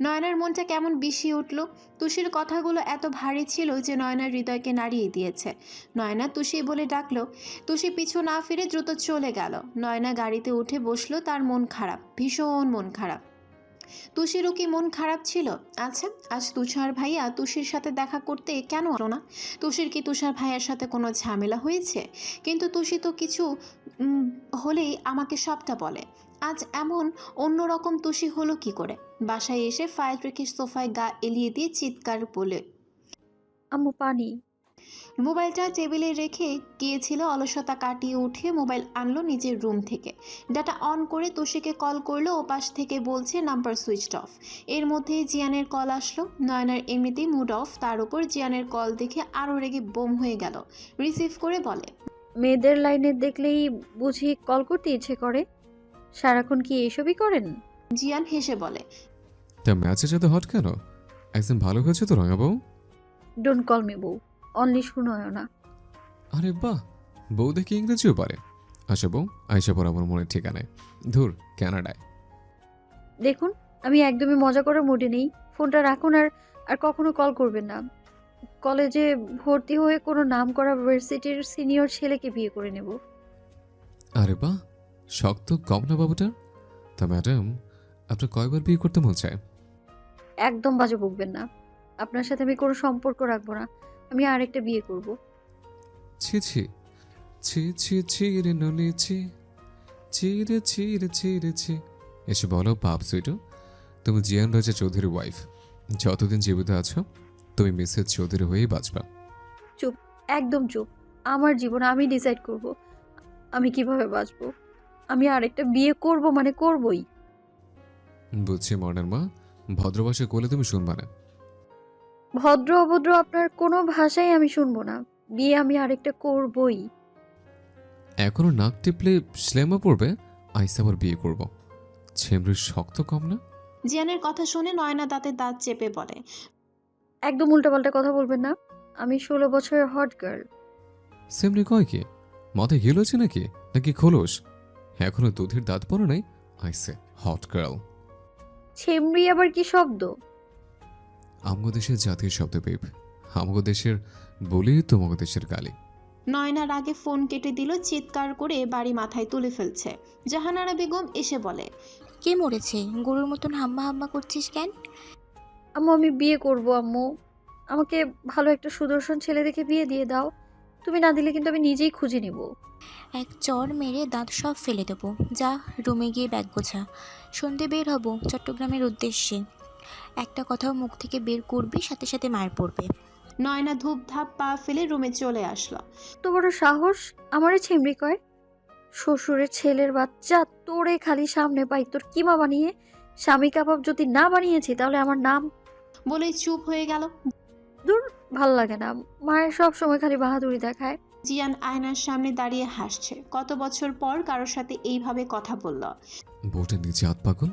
নয়নার মনটা কেমন বিষিয়ে উঠল? তুষির কথাগুলো এত ভারী ছিল যে নয়নার হৃদয়কে নাড়িয়ে দিয়েছে। নয়না তুষি বলে ডাকলো। তুষি পিছু না ফিরে দ্রুত চলে গেল। নয়না গাড়িতে উঠে বসল, তার মন খারাপ, ভীষণ মন খারাপ। তুষিরও কি মন খারাপ ছিল? আচ্ছা আজ তুষার ভাইয়া তুষির সাথে দেখা করতে কেন আলো না? তুষির কি তুষার ভাইয়ার সাথে কোনো ঝামেলা হয়েছে? কিন্তু তুষি তো কিছু হলেই আমাকে সবটা বলে। আজ এমন অন্যরকম তুষি হলো কি করে? বাসায় এসে ফাইল রেখে সোফায় গা এলিয়ে দিয়ে চিৎকার বলে আম্মু পানি। মোবাইলটা টেবিলে রেখে গিয়েছিল অলসতা কাটিয়ে উঠে মোবাইল আনলো নিজের রুম থেকে। ডাটা অন করে তোষিকে কল করল ও পাশ থেকে বলছে নাম্বার সুইচড অফ। এর মধ্যেই জিয়ানের কল আসলো। নয়নার এমনিতেই মুড অফ তার উপর জিয়ানের কল দেখে আরও রেগে বোম হয়ে গেল। রিসিভ করে বলে মেয়েদের লাইনে দেখলেই বুঝি কল করতে ইচ্ছে করে। সারাক্ষণ কি এসবই করেন? জিয়ান হেসে বলে তা ম্যাচে যেতে হট কেন? একদম ভালো হয়েছে তো রঙা বউ ডোন্ট কল মি বউ। অনলি শুনয় না আরে বাহ বউ দেখি ইংরেজিও পারে। আচ্ছা বউ আইসা পর আমার মনের ঠিকানায়। ধুর কানাডায়। দেখুন আমি একদমই মজা করার মুডে নেই। ফোনটা রাখুন আর আর কখনো কল করবেন না। কলেজে ভর্তি হয়ে কোনো নাম করা ভার্সিটির সিনিয়র ছেলেকে বিয়ে করে নেব। আরে বাহ শক্ত কম না বাবুটার? তা ম্যাডাম আপনার কয়বার বিয়ে করতে মন চায়? একদম বাজে বকবেন না। আপনার সাথে আমি কোনো সম্পর্ক রাখব না। আমি আরেকটা বিয়ে করব। ছি ছি। ছি ছি ছি ছিরে নলে ছি। চিরে চিরে চিরে ছি এসে বলো বাপ সুইটু তুমি জিয়ান রাজা চৌধুরীর ওয়াইফ যতদিন জীবিত আছো তুমি মিসেস চৌধুরী হয়েই বাঁচবা। চুপ একদম চুপ। আমার জীবন আমি ডিসাইড করব। আমি কীভাবে বাঁচবো? আমি আরেকটা বিয়ে করব মানে করবই। বুঝছি মডার্ন মা। ভদ্রবাসে করলে তুমি শুনবা না। ভদ্র অভদ্র আপনার কোনো ভাষাই আমি শুনব না। বিয়ে আমি আরেকটা করবই। এখনও নাক টিপলে স্লেমা পড়বে আইসা আবার বিয়ে করব। ছেমরির শক্ত কম না? জিয়ানের কথা শুনে নয়না দাঁতে দাঁত চেপে বলে একদম উল্টাপাল্টা কথা বলবেন না। আমি ষোলো বছরের হট গার্ল। সেমরি কয় কি? মাথায় হিল আছে নাকি? নাকি খোলস? এখনও দুধের দাঁত পড়ে নাই? আইসে হট গার্ল ছেমরি আবার কি শব্দ? আমগো দেশের জাতীয় শব্দ পেপ আমগো দেশের বলি তোমাগো দেশের গালি। নয়নার আগে ফোন কেটে দিল চিৎকার করে বাড়ি মাথায় তুলে ফেলছে। জাহানারা বেগম এসে বলে কে মরেছে? গরুর মতন হাম্মা হাম্মা করছিস কেন? আম্মু আমি বিয়ে করব আম্মু। আমাকে ভালো একটা সুদর্শন ছেলে দেখে বিয়ে দিয়ে দাও। তুমি না দিলে কিন্তু আমি নিজেই খুঁজে নিব। এক চর মেরে দাঁত সব ফেলে দেবো। যা রুমে গিয়ে ব্যাগ গোছা। সন্ধে বের হব চট্টগ্রামের উদ্দেশ্যে। একটা কথাও মুখ থেকে বের করবি সাথে সাথে মার পড়বে। নয়না ধূপ ধাপ পা ফেলে রুমে চলে আসলো। তো বড় সাহস? আমারে ছেমরি কয়। শ্বশুরের ছেলের বাচ্চা তোরে খালি সামনে পাই। তোর কিমা বানিয়ে? স্বামী কাবাব যদি না বানিয়েছি তাহলে আমার নাম? বলেই চুপ হয়ে গেল। দূর ভালো লাগে না। মায়ের সব সময় খালি বাহাদুরি দেখায়। জিয়ান আয়নার সামনে দাঁড়িয়ে হাসছে। কত বছর পর কারোর সাথে এইভাবে কথা বলল? বউটা নিচে হাত পাগল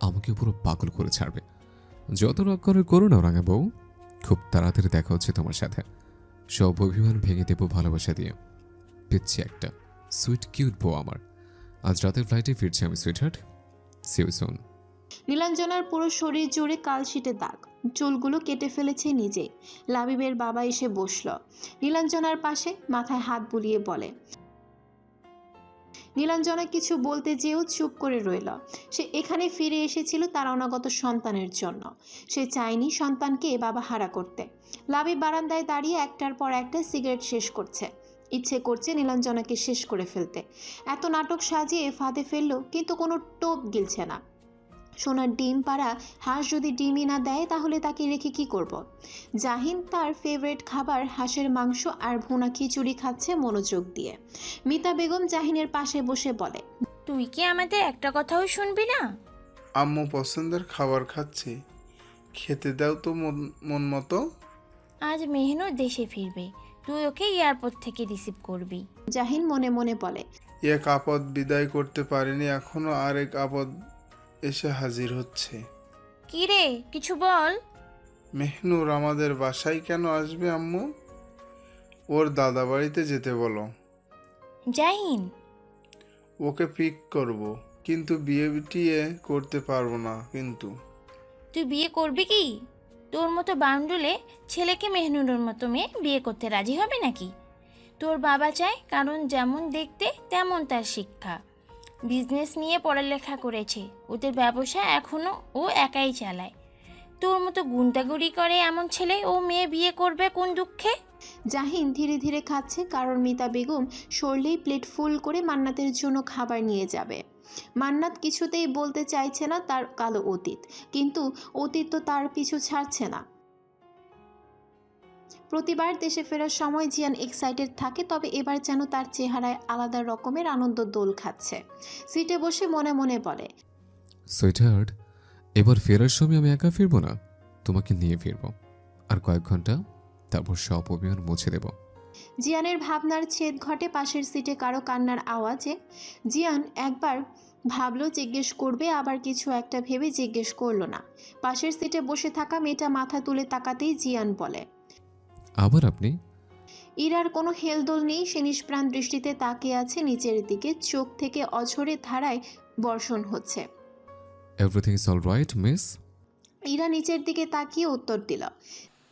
আমাকে পুরো পাগল করে ছাড়বে। যত রাগ করে করো না রাঙা বউ খুব তাড়াতাড়ি দেখা হচ্ছে তোমার সাথে। সব অভিমান ভেঙে দেবো ভালোবাসা দিয়ে। পিচ্ছি একটা সুইট কিউট বউ আমার। আজ রাতের ফ্লাইটে ফিরছি আমি সুইট হার্ট সিউ সুন নীলাঞ্জনার পুরো শরীর জুড়ে কালশিটে দাগ। চুলগুলো কেটে ফেলেছে নিজে। লাবিবের বাবা এসে বসল। নীলাঞ্জনার পাশে মাথায় হাত বুলিয়ে বলে, নীলাঞ্জনা, কিছু বলতে যেও, চুপ করে রইল। সে এখানে ফিরে এসেছিল তার অনাগত সন্তানের জন্য। সে চায়নি সন্তানকে বাবা হারা করতে। লাবি বারান্দায় দাঁড়িয়ে একটার পর একটা সিগারেট শেষ করছে। ইচ্ছে করছে নীলাঞ্জনাকে শেষ করে ফেলতে। এত নাটক সাজিয়ে ফাঁদে ফেলল, কিন্তু কোনো টোপ গিলছে না। সোনার ডিম পাড়া হাঁস যদি ডিমই না দেয় তাহলে তাকে রেখে কি করব। জাহিন তার ফেভারিট খাবার হাঁসের মাংস আর ভুনা খিচুড়ি খাচ্ছে মনোযোগ দিয়ে। মিতা বেগম জাহিনের পাশে বসে বলে তুই কি আমাদের একটা কথাও শুনবি না? আম্মু পছন্দের খাবার খাচ্ছি। খেতে দাও তো মন মন মতো। আজ মেহনু দেশে ফিরবে। তুই ওকে এয়ারপোর্ট থেকে রিসিভ করবি। জাহিন মনে মনে বলে এক আপদ বিদায় করতে পারিনি এখনও আর এক আপদ এসে হাজির হচ্ছে। কি রে কিছু বল। মেহনুর আমাদের বাসায় কেন আসবে আম্মু? ওর দাদা বাড়িতে যেতে বলো। জাহিন। ওকে পিক করব কিন্তু বিয়ে টিয়ে করতে পারব না কিন্তু। তুই বিয়ে করবি কি? তোর মতো বাউন্ডুলে ছেলেকে মেহনুরের মতো মেয়ে বিয়ে করতে রাজি হবে নাকি? তোর বাবা চায় কারণ যেমন দেখতে তেমন তার শিক্ষা। বিজনেস নিয়ে পড়ালেখা করেছে। ওদের ব্যবসা এখনও ও একাই চালায়। তোর মতো গুন্ডাগুড়ি করে এমন ছেলে ও মেয়ে বিয়ে করবে কোন দুঃখে? জাহিন ধীরে ধীরে খাচ্ছে কারণ মিতা বেগম সরলেই প্লেট ফুল করে মান্নাতের জন্য খাবার নিয়ে যাবে। মান্নাত কিছুতেই বলতে চাইছে না তার কালো অতীত। কিন্তু অতীত তো তার পিছু ছাড়ছে না। প্রতিবার দেশে ফেরার সময় জিয়ান এক্সাইটেড থাকে তবে এবার যেন তার চেহারায় আলাদা রকমের আনন্দ দোল খাচ্ছে। সিটে বসে মনে মনে বলে সুইটহার্ট এবার ফেরার সময় আমি একা ফিরবো না? তোমাকে নিয়ে ফিরবো। আর কয়েক ঘণ্টা তারপর সব অভিমান মুছে দেব। জিয়ানের ভাবনার ছেদ ঘটে পাশের সিটে কারও কান্নার আওয়াজে। জিয়ান একবার ভাবলো জিজ্ঞেস করবে আবার কিছু একটা ভেবে জিজ্ঞেস করল না। পাশের সিটে বসে থাকা মেয়েটা মাথা তুলে তাকাতেই জিয়ান বলে আবার আপনি? ইরার কোনো হেলদোল নেই সে নিষ্প্রাণ দৃষ্টিতে তাকিয়ে আছে নিচের দিকে চোখ থেকে অঝরে ধারায় বর্ষণ হচ্ছে। Everything is all right miss Ira নিচের দিকে তাকিয়ে উত্তর দিল।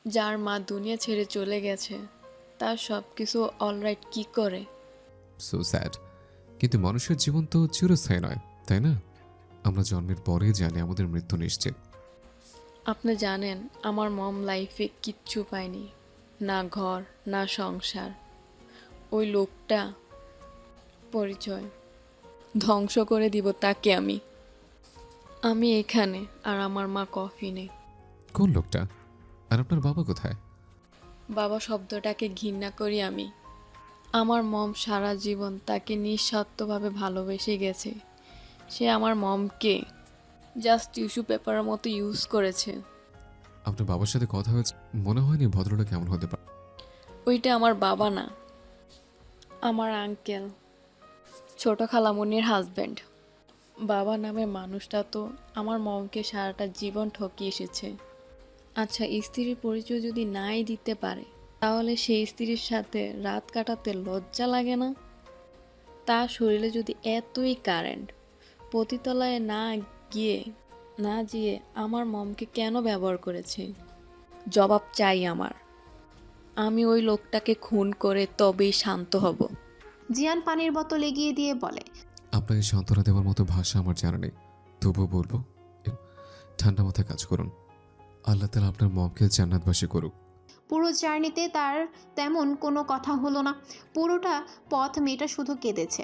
যার মা দুনিয়া ছেড়ে চলে গেছে তার সব কিছু অলরাইট কি করে? সো স্যাড কিন্তু মানুষের জীবন তো চিরস্থায়ী নয় তাই না? আমরা জন্মের পরেই জানি আমাদের মৃত্যু নিশ্চিত। আপনি জানেন আমার মম লাইফে কিচ্ছু পায়নি। না ঘর না সংসার। ওই লোকটা পরিচয়। ধ্বংস করে দিব তাকে আমি। আমি এখানে আর আমার মা কফিনে। কোন লোকটা? আর আপনার বাবা কোথায়? বাবা শব্দটাকে ঘৃণা করি আমি। আমার মম সারা জীবন তাকে নিঃস্বার্থভাবে ভালোবেসে গেছে। সে আমার মমকে জাস্ট টিস্যু পেপারের মতো ইউজ করেছে। আপনার বাবার সাথে কথা হয়েছে, মনে হয়নি ভদ্রটা কেমন হতে পারে। ওইটা আমার বাবা না, আমার আঙ্কেল ছোট খালামনির হাজব্যান্ড বাবা নামে মানুষটা তো আমার মমকে সারাটা জীবন ঠকিয়ে এসেছে। আচ্ছা স্ত্রীর পরিচয় যদি নাই দিতে পারে, তাহলে সেই স্ত্রীর সাথে রাত কাটাতে লজ্জা লাগে না? তার শরীরে যদি এতই কারেন্ট পতিতলায় না গিয়ে না দিয়ে আমার মমকে কেন ব্যবহার করেছে? জবাব চাই আমার। আমি ওই লোকটাকে খুন করে তবেই শান্ত হব। জিয়ান পানির বোতল এগিয়ে দিয়ে বলে আপনাকে সান্ত্বনা দেওয়ার মতো ভাষা আমার জানা নেই। তবুও বলব ঠান্ডা মাথায় কাজ করুন। আল্লাহ তালা আপনার মমকে জান্নাতবাসী করুক। পুরো জার্নিতে তার তেমন কোনো কথা হলো না। পুরোটা পথ মেয়েটা শুধু কেঁদেছে।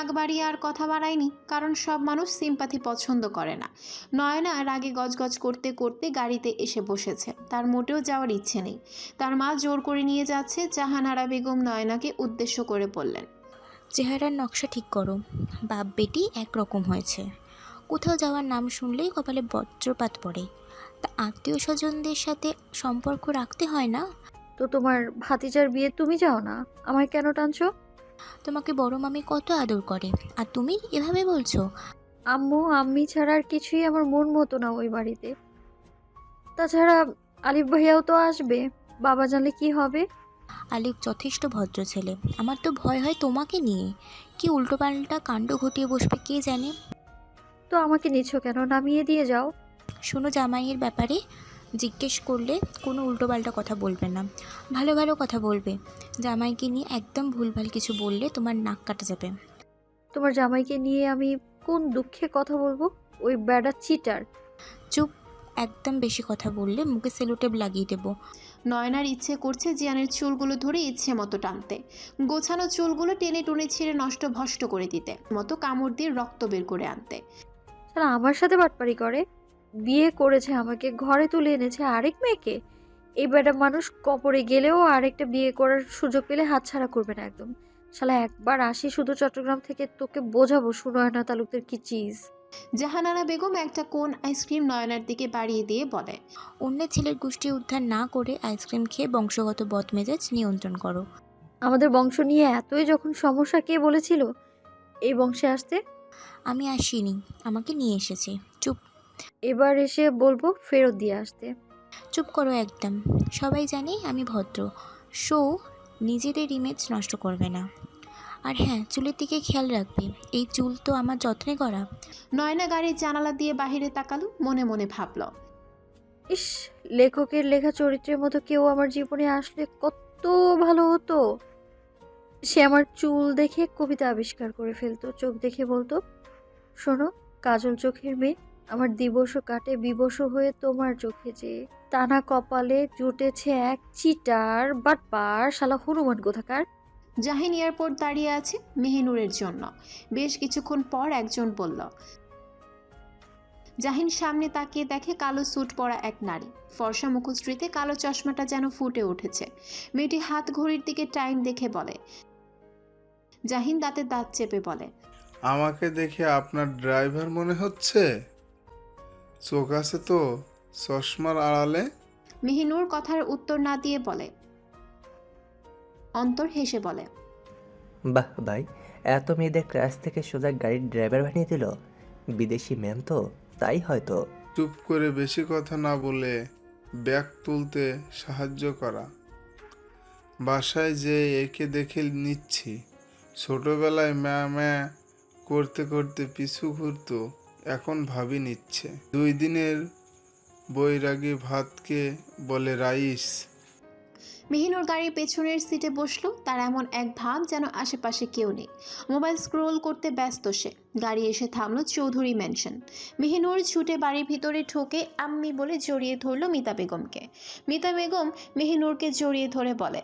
আগ বাড়িয়ে আর কথা বাড়ায়নি, কারণ সব মানুষ সিম্পাথি পছন্দ করে না। নয়না রাগে গজগজ করতে করতে গাড়িতে এসে বসেছে। তার মোটেও যাওয়ার ইচ্ছে নেই। তার মা জোর করে নিয়ে যাচ্ছে জাহানারা বেগম নয়নাকে উদ্দেশ্য করে বললেন, চেহারার নকশা ঠিক করো। বাপ বেটি একরকম হয়েছে। কোথাও যাওয়ার নাম শুনলেই কপালে বজ্রপাত পড়ে। তা আত্মীয় স্বজনদের সাথে সম্পর্ক রাখতে হয় না? তো তোমার ভাতিজার বিয়ে তুমি যাও না? আমায় কেন টানছো? তোমাকে বড় মামি কত আদর করে। আর তুমি এভাবে বলছো? আম্মু আম্মি ছাড়া আর কিছুই আমার মন মতো না ওই বাড়িতে। তাছাড়া আলিফ ভাইয়াও তো আসবে। বাবা জানলে কি হবে? আলিফ যথেষ্ট ভদ্র ছেলে। আমার তো ভয় হয় তোমাকে নিয়ে। কি উল্টোপাল্টা কাণ্ড ঘটিয়ে বসবে কে জানে? তো আমাকে নিচ্ছ কেন? নামিয়ে দিয়ে যাও। শোনো জামাইয়ের ব্যাপারে জিজ্ঞেস করলে কোনো উল্টোপাল্টা কথা বলবে না। ভালো ভালো কথা বলবে। জামাইকে নিয়ে একদম ভুলভাল কিছু বললে তোমার নাক কাটা যাবে। তোমার জামাইকে নিয়ে আমি কোন দুঃখে কথা বলব? ওই ব্যাডা চিটার। চুপ একদম বেশি কথা বললে মুখে সেলোটেপ লাগিয়ে দেবো। নয়নার ইচ্ছে করছে জিয়ানের চুলগুলো ধরে ইচ্ছে মতো টানতে। গোছানো চুলগুলো টেনে টুনে ছিঁড়ে নষ্ট ভষ্ট করে দিতে মতো কামড় দিয়ে রক্ত বের করে আনতে। তারা আমার সাথে বাটপারি করে? বিয়ে করেছে আমাকে ঘরে তুলে এনেছে আরেক মেয়েকে। এই ব্যাডা মানুষ কপরে গেলেও আরেকটা বিয়ে করার সুযোগ পেলে হাতছাড়া করবে না একদম। শালা একবার আসি শুধু চট্টগ্রাম থেকে তোকে বোঝাবো সুনয়না তালুকদের কি চিজ। জাহানারা বেগম একটা কোন আইসক্রিম নয়নার দিকে বাড়িয়ে দিয়ে বলে অন্য ছেলের গোষ্ঠী উদ্ধার না করে আইসক্রিম খেয়ে বংশগত বদমেজাজ নিয়ন্ত্রণ করো। আমাদের বংশ নিয়ে এতই যখন সমস্যা কে বলেছিল? এই বংশে আসতে? আমি আসিনি আমাকে নিয়ে এসেছে। চুপ। এবার এসে বলব ফেরত দিয়ে আসতে। চুপ করো একদম। সবাই জানে আমি ভদ্র। শো নিজেদের ইমেজ নষ্ট করবে না। আর হ্যাঁ চুলের দিকে খেয়াল রাখবে। এই চুল তো আমার যত্নে করা। নয়না গাড়ির জানালা দিয়ে বাহিরে তাকালো মনে মনে ভাবল। ইস লেখকের লেখা চরিত্রের মতো কেউ আমার জীবনে আসলে কত ভালো হতো। সে আমার চুল দেখে কবিতা আবিষ্কার করে ফেলতো চোখ দেখে বলতো শোনো কাজল চোখের মেয়ে আমার দিবস কাটে বিবশ হয়ে তোমার চোখে যে। টানা কপালে জুটেছে এক চিটার বাট পার শালা হনুমান কোথাকার? জাহিন এয়ারপোর্ট দাঁড়িয়ে আছে মেহিনুরের জন্য। বেশ কিছুক্ষণ পর একজন বলল জাহিন সামনে তাকিয়ে দেখে কালো স্যুট পরা এক নারী। ফর্সা মুখশ্রীতে কালো চশমাটা যেন ফুটে উঠেছে। মেয়েটি হাত ঘড়ির দিকে টাইম দেখে বলে জাহিন দাঁতে দাঁত চেপে বলে আমাকে দেখে আপনার ড্রাইভার মনে হচ্ছে? চোখ আছে তো? চশমার আড়ালে? মেহিনুর কথার উত্তর না দিয়ে বলে। অন্তর হেসে বলে বাহ ভাই এত মেয়েদের ক্লাস থেকে সোজা গাড়ির ড্রাইভার বানিয়ে দিল? বিদেশি ম্যাম তো তাই হয়তো। চুপ করে বেশি কথা না বলে ব্যাগ তুলতে সাহায্য করা। বাসায় যে একে দেখে নিচ্ছি। ছোটবেলায় ম্যা ম্যা করতে করতে পিছু ঘুরতো। এখন ভাবি নিচ্ছে। দুই দিনের বৈরাগী ভাতকে বলে রাইস। মেহিনুর গাড়ির পেছনের সিটে বসল তার এমন এক ভাব যেন আশেপাশে কেউ নেই। মোবাইল স্ক্রোল করতে ব্যস্ত সে। গাড়ি এসে থামলো চৌধুরী ম্যানশন। মেহিনুর ছুটে বাড়ির ভিতরে ঠোকে আম্মি বলে জড়িয়ে ধরলো মিতা বেগমকে। মিতা বেগম মেহিনুরকে জড়িয়ে ধরে বলে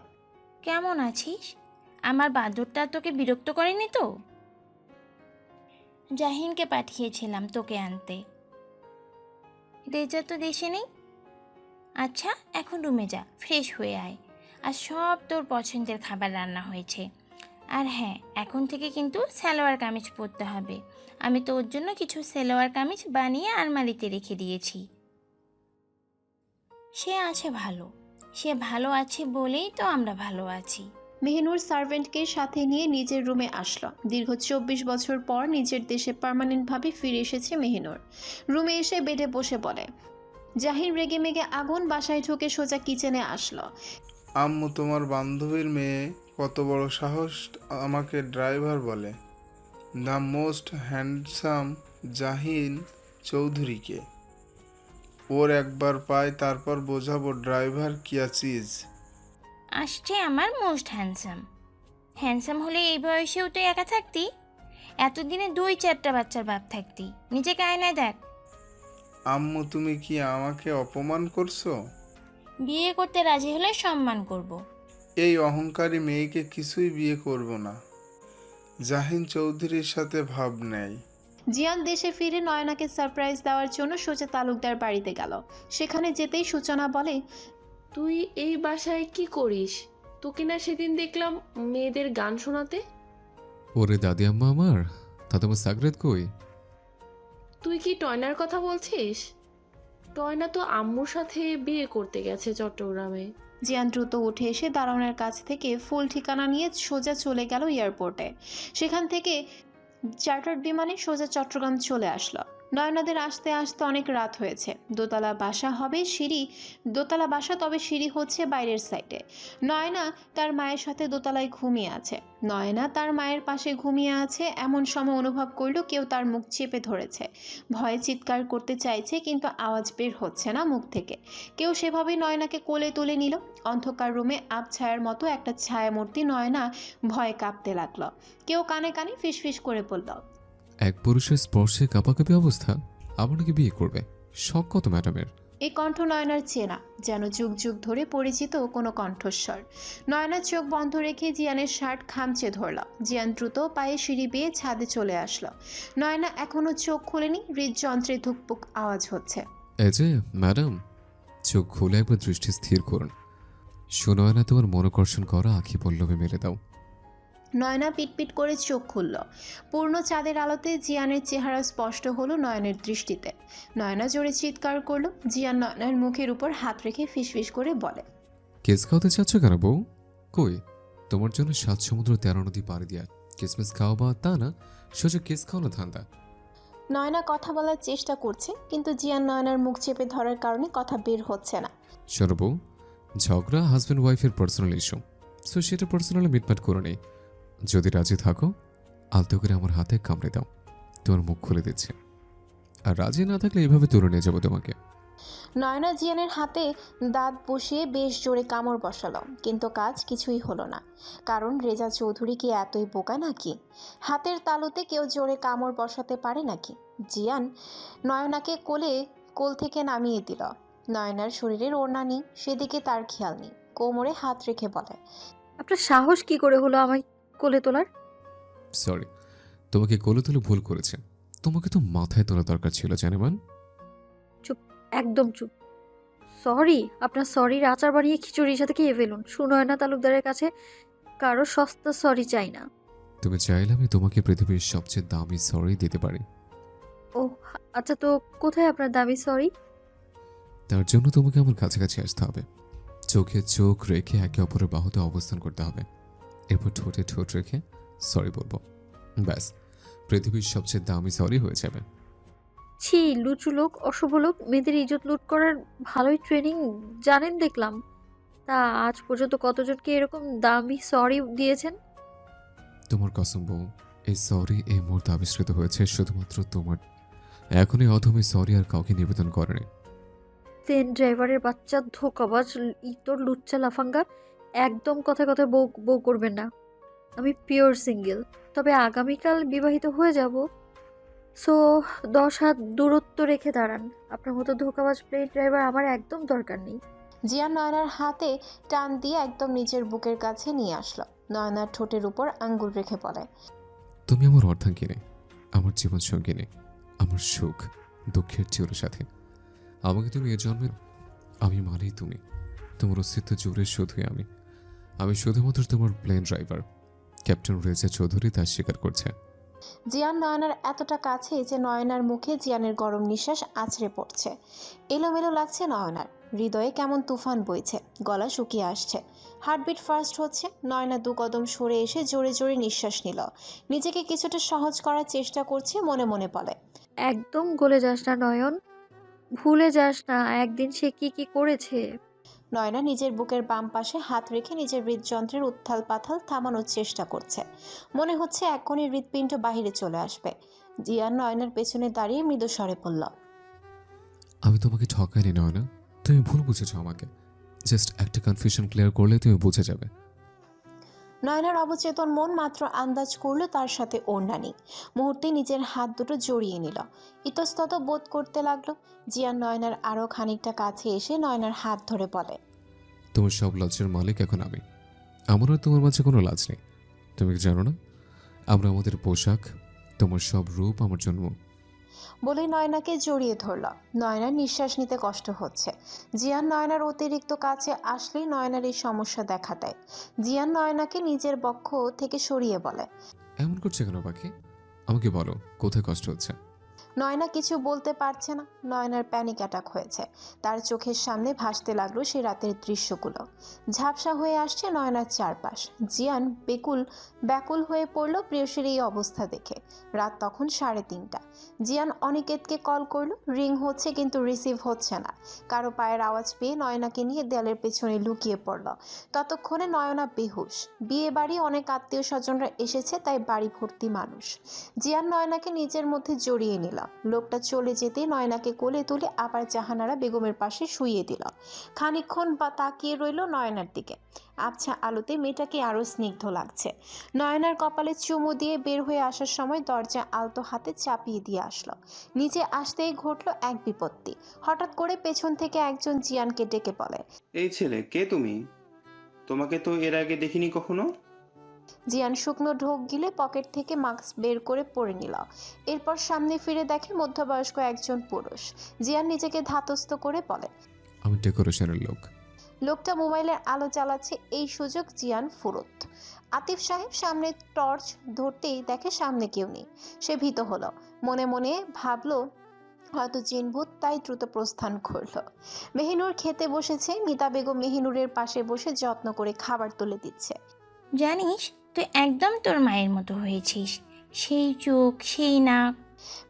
কেমন আছিস? আমার বাদরটা তোকে বিরক্ত করেনি তো? জাহিনকে পাঠিয়েছিলাম তোকে আনতে। রেজা তো দেশে নেই। আচ্ছা এখন রুমে যা, ফ্রেশ হয়ে আয়। আর সব তোর পছন্দের খাবার রান্না হয়েছে। আর হ্যাঁ এখন থেকে কিন্তু সালোয়ার কামিজ পরতে হবে। আমি তোর জন্য কিছু সালোয়ার কামিজ বানিয়ে আলমারিতে রেখে দিয়েছি। সে আছে ভালো। সে ভালো আছে বলেই তো আমরা ভালো আছি। মেহিনুর সার্ভেন্টকে সাথে নিয়ে নিজের রুমে আসলো। দীর্ঘ চব্বিশ বছর পর নিজের দেশে পার্মানেন্টভাবে ফিরে এসেছে মেহনুর। রুমে এসে বেডে বসে বলে জাহির রেগে মেগে আগুন বাসায় ঢুকে সোজা কিচেনে আসলো। আম্মু, তোমার বান্ধবীর মেয়ে কত বড় সাহস আমাকে ড্রাইভার বলে। দ্য মোস্ট হ্যান্ডসাম জাহিন চৌধুরীকে। ওর একবার পাই তারপর বোঝাবো ড্রাইভার কিয়া চিজ। আসছে আমার মোস্ট হ্যান্ডসাম। হ্যান্ডসাম হলে এই বয়সেও তো একা থাকতি। এতদিনে দুই চারটা বাচ্চার বাপ থাকতি। নিজেকে আয়নায় দেখ। আম্মু তুমি কি আমাকে অপমান করছ? বিয়ে করতে রাজি হলে সম্মান করব। এই অহংকারী মেয়েকে কিছুই বিয়ে করব না। জাহিন চৌধুরীর সাথে ভাব নেই। জিয়ান দেশে ফিরে নয়নাকে সারপ্রাইজ দেওয়ার জন্য সোজা তালুকদার বাড়িতে গেল। সেখানে যেতেই সূচনা বলে তুই এই বাসায় কি করিস? তোকে না সেদিন দেখলাম মেয়েদের গান শোনাতে। ওরে দাদি আম্মা আমার তা তোমার সাগরেত কই? তুই কি টয়নার কথা বলছিস? টয়না তো আম্মুর সাথে বিয়ে করতে গেছে চট্টগ্রামে। জিয়ান দ্রুত উঠে এসে দারোয়ানের কাছ থেকে ফুল ঠিকানা নিয়ে সোজা চলে গেল এয়ারপোর্টে। সেখান থেকে চার্টার্ড বিমানে সোজা চট্টগ্রাম চলে আসলো। নয়নাদের আসতে আসতে অনেক রাত হয়েছে। দোতলা বাসা হবে সিঁড়ি, দোতলা বাসা তবে সিঁড়ি হচ্ছে বাইরের সাইডে নয়না তার মায়ের সাথে দোতলায় ঘুমিয়ে আছে। নয়না তার মায়ের পাশে ঘুমিয়ে আছে, এমন সময় অনুভব করল কেউ তার মুখ চেপে ধরেছে। ভয়ে চিৎকার করতে চাইছে, কিন্তু আওয়াজ বের হচ্ছে না মুখ থেকে। কেউ সেভাবে নয়নাকে কোলে তুলে নিল। অন্ধকার রুমে আবছায়ার মতো একটা ছায়ামূর্তি নয়না ভয়ে কাঁপতে লাগল। কেউ কানে কানে ফিসফিস করে বলল এক পুরুষের স্পর্শে কাঁপাকাঁপি অবস্থা আপনাকে বিয়ে করবে। শখ কত ম্যাডামের? এই কণ্ঠ নয়নার চেনা যেন যুগ যুগ ধরে পরিচিত কোনো কণ্ঠস্বর। নয়নার চোখ বন্ধ রেখে জিয়ানের শার্ট খামচে ধরল। জিয়ান দ্রুত পায়ে সিঁড়ি বেয়ে ছাদে চলে আসলো। নয়না এখনও চোখ খুলেনি হৃদযন্ত্রে ধুকপুক আওয়াজ হচ্ছে। এই যে ম্যাডাম চোখ খুলে একবার দৃষ্টি স্থির করুন। শোনো না তোমার মনোকর্ষণ করা আখি পল্লবে মেরে দাও। নয়না পিটপিট করে চোখ খুলল। পূর্ণ চাঁদের আলোতে জিয়ানের চেহারা স্পষ্ট হলো নয়নের দৃষ্টিতে। নয়না জোরে চিৎকার করল। জিয়ান নয়নার মুখের উপর হাত রেখে ফিসফিস করে বলে কেস খাওয়াতে চাচ্ছ কেন বউ? কই? তোমার জন্য সাত সমুদ্র তেরো নদী পাড়ি দিয়া কিসমিস খাওয়া বা তা না সোজা কেস খাওয়ানো ধান্দা। নয়না কথা বলার চেষ্টা করছে কিন্তু জিয়ান নয়নার মুখ চেপে ধরার কারণে কথা বের হচ্ছে না। বউ ঝগড়া হাজব্যান্ড ওয়াইফের পার্সোনাল ইস্যু সো সেটা পার্সোনালি মিটমাট করে নেই যদি রাজি থাকো আলতো করে আমার হাতে কামড়ে দাও। তোমার মুখ খুলে দিচ্ছে। আর রাজি না থাকলে এভাবে তুলে নিয়ে যাব তোমাকে। নয়না জিয়ানের হাতে দাঁত বসিয়ে বেশ জোরে কামড় বসালো কিন্তু কাজ কিছুই হলো না। কারণ রেজা চৌধুরী কি এতই বোকা নাকি? হাতের তালুতে কেউ জোরে কামড় বসাতে পারে নাকি? জিয়ান নয়নাকে কোলে কোল থেকে নামিয়ে দিল। নয়নার শরীরের ওড়না নেই সেদিকে তার খেয়াল নেই। কোমরে হাত রেখে বলে আপনার সাহস কি করে হলো আমায় কোলে তোলার? সরি তোমাকে কোলে তুলে ভুল করেছে। তোমাকে তো মাথায় তোলা দরকার ছিল জানেমান। একদম চুপ। সরি আপনার সরির আচার বানিয়ে খিচুড়ির সাথে খেয়ে ফেলুন। সুনয়না তালুকদারের কাছে কারও সস্তা সরি চাই না। তুমি চাইলে আমি তোমাকে পৃথিবীর সবচেয়ে দামি সরি দিতে পারি। ও আচ্ছা তো কোথায় আপনার দামি সরি তার জন্য তোমাকে আমার কাছাকাছি আসতে হবে। চোখে চোখ রেখে একে অপরের বাহুতে অবস্থান করতে হবে। এরপর ঠোঁটে ঠোঁট রেখে সরি বলব। ব্যাস পৃথিবীর সবচেয়ে দামি সরি হয়ে যাবে। ছি লুচু লোক অশুভ লোক মেয়েদের ইজ্জত লুট করার ভালোই ট্রেনিং জানেন দেখলাম। তা আজ পর্যন্ত কতজনকে এরকম দামি সরি দিয়েছেন? তোমার কসম বউ এই সরি এই মুহূর্তে আবিষ্কৃত হয়েছে শুধুমাত্র তোমার। এখন এই অধমী সরি আর কাউকে নিবেদন করেনি। ট্রেন ড্রাইভারের বাচ্চা ধোকাবাজ ইতর লুচ্চা লাফাঙ্গা একদম কথায় কথায় বউ বউ করবেন না। আমি পিওর সিঙ্গেল তবে আগামীকাল বিবাহিত হয়ে যাব। সো দশ হাত দূরত্ব রেখে দাঁড়ান। আপনার মতো ধোকাবাজ প্লেন ড্রাইভার আমার একদম দরকার নেই। জিয়া নয়নার হাতে টান দিয়ে একদম নিজের বুকের কাছে নিয়ে আসলো। নয়নার ঠোঁটের উপর আঙ্গুল রেখে বলে তুমি আমার অর্ধাঙ্গিনী আমার জীবন সঙ্গিনী আমার সুখ দুঃখের চির সাথে আমাকে তুমি এ জন্মের আমি মানেই তুমি। তোমার অস্তিত্ব জুড়ে শুধুই আমি। আমি শুধুমাত্র তোমার plane driver captain Reza Chowdhury তা স্বীকার করছে। জিয়ান নয়নার এতটা কাছে যে নয়নার মুখে জিয়ানের গরম নিঃশ্বাস আছড়ে পড়ছে। এলোমেলো লাগছে নয়নার। হৃদয়ে কেমন তুফান বইছে গলা শুকিয়ে আসছে। হার্টবিট ফার্স্ট হচ্ছে নয়না দু কদম সরে এসে জোরে জোরে নিঃশ্বাস নিল। নিজেকে কিছুটা সহজ করার চেষ্টা করছে মনে মনে বলে একদম গলে যাস না নয়ন ভুলে যাস না একদিন সে কি কি করেছে? নয়না নিজের বুকের বাম পাশে হাত রেখে নিজের হৃদযন্ত্রের উত্থাল পাথাল থামানোর চেষ্টা করছে। মনে হচ্ছে এখনই হৃৎপিণ্ড বাহিরে চলে আসবে। জিয়ান নয়নার পেছনে দাঁড়িয়ে মৃদু স্বরে পড়ল আমি তোমাকে ঠকাইনি নয়না। তুমি ভুল বুঝেছ আমাকে। জাস্ট একটা কনফিউশন ক্লিয়ার করলে তুমি বুঝে যাবে। নয়নার অবচেতন মন মাত্র আন্দাজ করল তার সাথে নেই মুহূর্তে নিজের হাত দুটো জড়িয়ে নিল। ইতস্তত বোধ করতে লাগল, জিয়ান নয়নার আরও খানিকটা কাছে এসে নয়নার হাত ধরে বলে, তোমার সব লজ্জার মালিক এখন আমি। আমার আর তোমার মাঝে কোনো লাজ নেই। তুমি জানো না? আমরা আমাদের পোশাক, তোমার সব রূপ আমার জন্ম বলে নয়নাকে জড়িয়ে ধরল। নয়নার নিঃশ্বাস নিতে কষ্ট হচ্ছে। জিয়ান নয়নার অতিরিক্ত কাছে আসলেই নয়নার এই সমস্যা দেখা দেয়। জিয়ান নয়নাকে নিজের বক্ষ থেকে সরিয়ে বলে, এমন করছে কেন পাখি আমাকে বলো, কোথায় কষ্ট হচ্ছে? নয়না কিছু বলতে পারছে না। নয়নার প্যানিক অ্যাটাক হয়েছে। তার চোখের সামনে ভাসতে লাগল সে রাতের দৃশ্যগুলো। ঝাপসা হয়ে আসছে নয়নার চারপাশ। জিয়ান বেকুল, ব্যাকুল হয়ে পড়ল প্রিয়সীর এই অবস্থা দেখে। রাত তখন সাড়ে তিনটা। জিয়ান অনিকেতকে কল করল। রিং হচ্ছে কিন্তু রিসিভ হচ্ছে না। কারও পায়ের আওয়াজ পেয়ে নয়নাকে নিয়ে দেয়ালের পেছনে লুকিয়ে পড়ল। ততক্ষণে নয়না বেহুশ। বিয়ে বাড়ি অনেক আত্মীয় স্বজনরা এসেছে, তাই বাড়ি ভর্তি মানুষ। জিয়ান নয়নাকে নিজের মধ্যে জড়িয়ে নিল। লোকটা চলে যেতে নয়নাকে কোলে তুলে আবার জাহানারা বেগমের পাশে শুইয়ে দিল। খানিকক্ষণ বা তাকিয়ে রইল নয়নার দিকে। আবছা আলোতে মেয়েটাকে আরও স্নিগ্ধ লাগছে। নয়নার কপালে চুমু দিয়ে বের হয়ে আসার সময় দরজা আলতো হাতে চাপিয়ে দিয়ে আসলো। নিচে আসতেই ঘটলো এক বিপত্তি। হঠাৎ করে পেছন থেকে একজন জিয়ানকে ডেকে বলে, এই ছেলে, কে তুমি? তোমাকে তো এর আগে দেখিনি কখনো? জিয়ান শুকনো ঢোক গিলে পকেট থেকে মাস্ক বের করে পরে নিল। এরপর সামনে ফিরে দেখে মধ্যবয়স্ক একজন পুরুষ। জিয়ান নিজেকে ধাতস্থ করে বলে আমি ডেকোরেশনের লোক। লোকটা মোবাইলের আলো জ্বালাচ্ছে এই সুযোগ জিয়ান ফুরত। আতিফ সাহেব সামনে টর্চ ধরতেই দেখে সামনে কেউ নেই। সে ভীত হলো। মনে মনে ভাবলো হয়তো জিনভূত তাই দ্রুত প্রস্থান করল। মেহিনুর খেতে বসেছে মিতা বেগম মেহিনুরের পাশে বসে যত্ন করে খাবার তুলে দিচ্ছে। জানিস তুই একদম তোর মায়ের মতো হয়েছিস। সেই চোখ সেই নাক।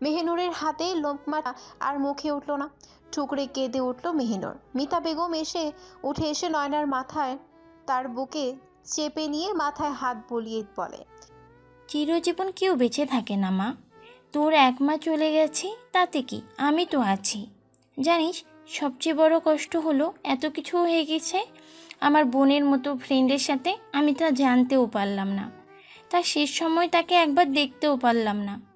মেহিনুরের হাতে লোকমা আর মুখে উঠল না। ঠুকরে কেঁদে উঠল মেহিনুর। মিতা বেগম এসে উঠে এসে নয়নার মাথায় তার বুকে চেপে নিয়ে মাথায় হাত বলিয়ে বলে চিরজীবন কেউ বেঁচে থাকে না মা। তোর এক মা চলে গেছে তাতে কি? আমি তো আছি। জানিস সবচেয়ে বড় কষ্ট হলো এত কিছু হয়ে গেছে আমার বোনের মতো ফ্রেন্ডের সাথে আমি তা জানতেও পারলাম না। তা শেষ সময় তাকে একবার দেখতেও পারলাম না।